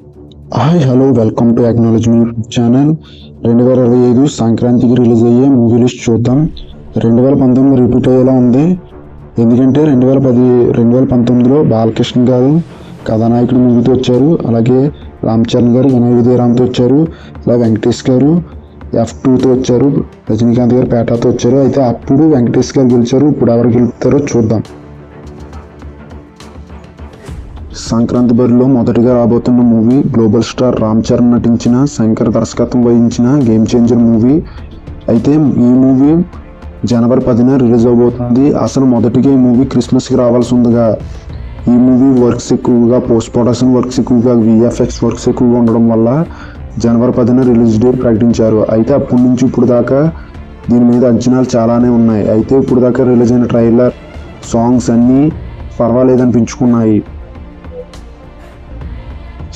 Hi hello welcome to acknowledgement channel రెండు వేల ఇరవై ఐదు సంక్రాంతికి రిలీజ్ అయ్యే మూవీ లిస్ట్ చూద్దాం. రెండు వేల పంతొమ్మిది రిపీట్ అయ్యేలా ఉంది. ఎందుకంటే రెండు వేల పది రెండు వేల పంతొమ్మిదిలో బాలకృష్ణ గారు కథానాయకుడు మూవీతో వచ్చారు. అలాగే రామ్ చరణ్ గారు వినయ విజయరామ్తో వచ్చారు. అలా వెంకటేష్ గారు ఎఫ్ టూతో వచ్చారు. రజనీకాంత్ గారు పేటాతో వచ్చారు. అయితే అప్పుడు వెంకటేష్ గారు గెలిచారు. ఇప్పుడు ఎవరు గెలుస్తారో చూద్దాం. సంక్రాంతి బరిలో మొదటిగా రాబోతున్న movie global star Ram Charan నటించిన శంకర్ దర్శకత్వం వహించిన గేమ్ చేంజర్ మూవీ. అయితే ఈ మూవీ జనవరి పదిన రిలీజ్ అవబోతుంది. అసలు మొదటిగా ఈ మూవీ క్రిస్మస్కి రావాల్సి ఉందిగా? ఈ మూవీ వర్క్స్ ఎక్కువగా పోస్ట్ ప్రొడక్షన్ వర్క్స్ ఎక్కువగా విఎఫ్ఎక్స్ వర్క్స్ ఎక్కువగా ఉండడం వల్ల జనవరి పదిన రిలీజ్ డేట్ ప్రకటించారు. అయితే అప్పటి నుంచి ఇప్పుడు దాకా దీని మీద అంచనాలు చాలానే ఉన్నాయి. అయితే ఇప్పుడు దాకా రిలీజ్ అయిన ట్రైలర్ సాంగ్స్ అన్నీ పర్వాలేదనిపించుకున్నాయి.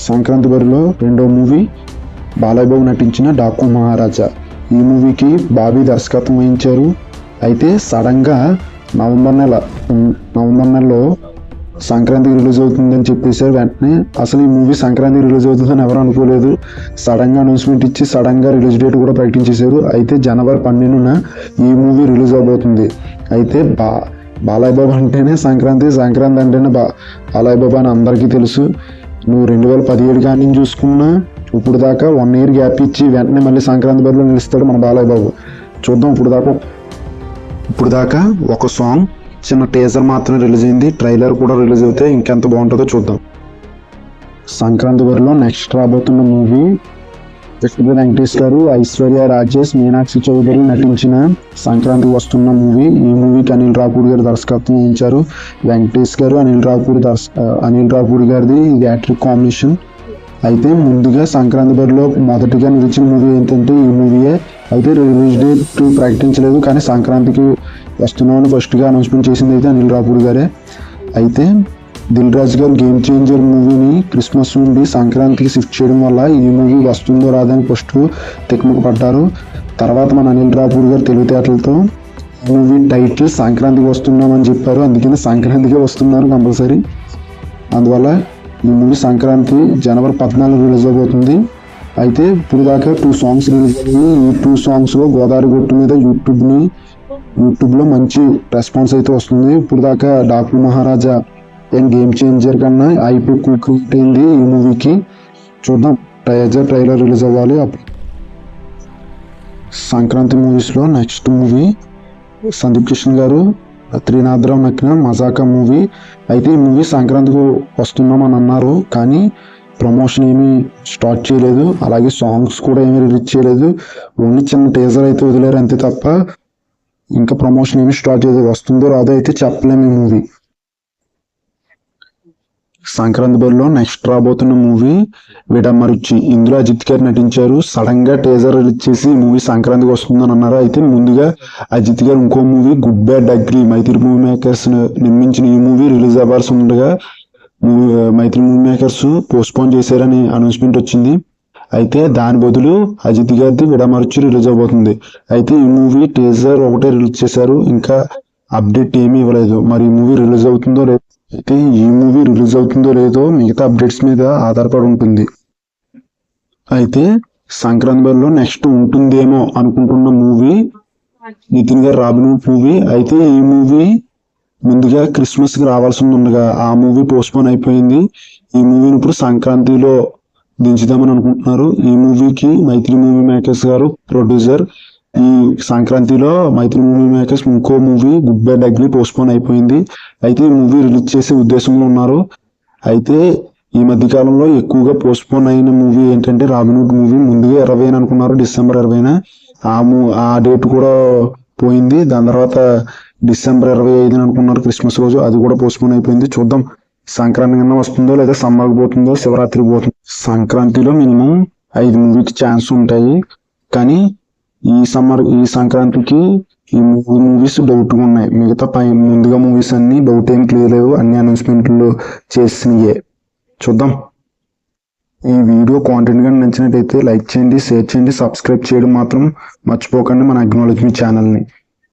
సంక్రాంతి బరిలో రెండో మూవీ బాలయ్యబాబు నటించిన డాకు మహారాజా. ఈ మూవీకి బాబీ దర్శకత్వం వహించారు. అయితే సడన్గా నవంబర్ నెల నవంబర్ నెలలో సంక్రాంతి రిలీజ్ అవుతుందని చెప్పేశారు. వెంటనే అసలు ఈ మూవీ సంక్రాంతి రిలీజ్ అవుతుందని ఎవరు అనుకోలేదు. సడన్గా అనౌన్స్మెంట్ ఇచ్చి సడన్గా రిలీజ్ డేట్ కూడా ప్రకటించేశారు. అయితే జనవరి పన్నెండున ఈ మూవీ రిలీజ్ అవబోతుంది. అయితే బా బాలయ్య బాబు అంటేనే సంక్రాంతి సంక్రాంతి అంటేనే బా బాలయ్య బాబు అని అందరికీ తెలుసు. నువ్వు రెండు వేల పదిహేడు కానీ నుంచి చూసుకున్నా ఇప్పుడు దాకా వన్ ఇయర్ గ్యాప్ ఇచ్చి వెంటనే మళ్ళీ సంక్రాంతి బరిలో నిలుస్తాడు మన బాలయ్య బాబు. చూద్దాం ఇప్పుడు దాకా. ఇప్పుడు దాకా ఒక సాంగ్ చిన్న టేజర్ మాత్రమే రిలీజ్ అయింది. ట్రైలర్ కూడా రిలీజ్ అయితే ఇంకెంత బాగుంటుందో చూద్దాం. సంక్రాంతి బరిలో నెక్స్ట్ రాబోతున్న మూవీ ఎస్పి వెంకటేష్ గారు ఐశ్వర్య రాజేష్ మీనాక్షి చౌదరి నటించిన సంక్రాంతికి వస్తున్న మూవీ. ఈ మూవీకి అనిల్ రాపూడి గారు దర్శకత్వం వహించారు. వెంకటేష్ గారు అనిల్ రాపూడి దర్శ అనిల్ రాపూడి గారిది ఇది హ్యాట్రిక్ కాంబినేషన్. అయితే ముందుగా సంక్రాంతి బరిలో మొదటిగా నిలిచిన మూవీ ఏంటంటే ఈ మూవీయే. అయితే రిలీజ్ డేట్ ప్రకటించలేదు కానీ సంక్రాంతికి వస్తున్నామని ఫస్ట్గా అనౌన్స్మెంట్ చేసింది అయితే అనిల్ రాపూడి గారే. అయితే దిల్ రాజు గారు గేమ్ చేంజర్ మూవీని క్రిస్మస్ నుండి సంక్రాంతికి షిఫ్ట్ చేయడం వల్ల ఈ మూవీ వస్తుందో రాదని ఫస్ట్ తెక్కుముకు పడ్డారు. తర్వాత మన అనిల్ రాపూర్ గారు తెలివితేటలతో ఈ మూవీ టైటిల్ సంక్రాంతికి వస్తున్నామని చెప్పారు. అందుకని సంక్రాంతికే వస్తున్నారు కంపల్సరీ. అందువల్ల ఈ మూవీ సంక్రాంతి జనవరి పద్నాలుగు రిలీజ్ అవబోతుంది. అయితే ఇప్పుడు దాకా టూ సాంగ్స్ రిలీజ్ అయ్యాయి ఈ టూ సాంగ్స్లో గోదావరి గుట్టు మీద యూట్యూబ్ని యూట్యూబ్లో మంచి రెస్పాన్స్ అయితే వస్తుంది. ఇప్పుడు దాకా డాక్టర్ మహారాజా ఏం గేమ్ చేంజర్ కన్నా ఐపీ క్రియేట్ అయింది ఈ మూవీకి చూద్దాం. ట్రైజర్ ట్రైలర్ రిలీజ్ అవ్వాలి అప్పుడు. సంక్రాంతి మూవీస్లో నెక్స్ట్ మూవీ సందీప్ కిషన్ గారు త్రినాథరావు నక్కిన మజాకా మూవీ అయితే ఈ మూవీ సంక్రాంతికి వస్తున్నామని అన్నారు కానీ ప్రమోషన్ ఏమీ స్టార్ట్ చేయలేదు. అలాగే సాంగ్స్ కూడా ఏమీ రిలీజ్ చేయలేదు. ఓన్లీ చిన్న టేజర్ అయితే వదిలేరు అంతే తప్ప ఇంకా ప్రమోషన్ ఏమీ స్టార్ట్ చేయలేదు. వస్తుందో రాదో అయితే చెప్పలేము ఈ మూవీ సంక్రాంతి బరిలో నెక్స్ట్ రాబోతున్న మూవీ విడమరుచి ఇందులో అజిత్ గారు నటించారు. సడన్గా టేజర్ రిలీజ్ చేసి మూవీ సంక్రాంతికి వస్తుందని అన్నారు? అయితే ముందుగా అజిత్ గారు ఇంకో movie good bad ugly Mythri movie makers నిర్మించిన ఈ మూవీ రిలీజ్ అవ్వాల్సి ఉండగా మైత్రి మూవీ మేకర్స్ పోస్ట్పోన్ చేశారని అనౌన్స్మెంట్ వచ్చింది. అయితే దాని బదులు అజిత్ గారిది విడమరుచి రిలీజ్ అవబోతుంది అయితే ఈ మూవీ టేజర్ ఒకటే రిలీజ్ చేశారు. ఇంకా అప్డేట్ ఏమీ ఇవ్వలేదు. మరి ఈ మూవీ రిలీజ్ అవుతుందో లేదో అయితే ఈ మూవీ రిలీజ్ అవుతుందో లేదో మిగతా అప్డేట్స్ మీద ఆధారపడి ఉంటుంది. అయితే సంక్రాంతి బరిలో నెక్స్ట్ ఉంటుందేమో అనుకుంటున్న మూవీ నితిన్ గారు రాబిన్ మూవీ. అయితే ఈ మూవీ ముందుగా క్రిస్మస్కి రావాల్సి ఉండగా ఆ మూవీ పోస్ట్పోన్ అయిపోయింది. ఈ మూవీని ఇప్పుడు సంక్రాంతిలో దించుదామని అనుకుంటున్నారు. ఈ మూవీకి Mythri movie makers garu producer సంక్రాంతిలో Mythri movie makers ఇంకో movie good bad ugly postpone అయిపోయింది. అయితే ఈ మూవీ రిలీజ్ చేసే ఉద్దేశంలో ఉన్నారు. అయితే ఈ మధ్య కాలంలో ఎక్కువగా పోస్ట్పోన్ అయిన మూవీ ఏంటంటే రాబిన్హుడ్ మూవీ ముందుగా ఇరవై అనుకున్నారు డిసెంబర్ ఇరవైన. ఆ మూ ఆ డేట్ కూడా పోయింది. దాని తర్వాత డిసెంబర్ ఇరవై ఐదున అనుకున్నారు క్రిస్మస్ రోజు. అది కూడా పోస్ట్పోన్ అయిపోయింది. చూద్దాం. సంక్రాంతి కన్నా వస్తుందో లేదా సమ్మర్కి పోతుందో శివరాత్రి పోతుందో. సంక్రాంతిలో మినిమం ఐదు మూవీకి ఛాన్స్ ఉంటాయి. కానీ ఈ సమ్మర్ ఈ సంక్రాంతికి ఈ మూవీ మూవీస్ డౌట్గా ఉన్నాయి. మిగతా పై ముందుగా మూవీస్ అన్ని డౌట్ ఏం క్లియర్ లేవు. అన్ని అనౌన్స్మెంట్లు చేసినయే. చూద్దాం. ఈ వీడియో కాంటెంట్ కానీ నచ్చినట్టయితే లైక్ చేయండి షేర్ చేయండి సబ్స్క్రైబ్ చేయడం మాత్రం మర్చిపోకండి మన అగ్నాలజీ ఛానల్ని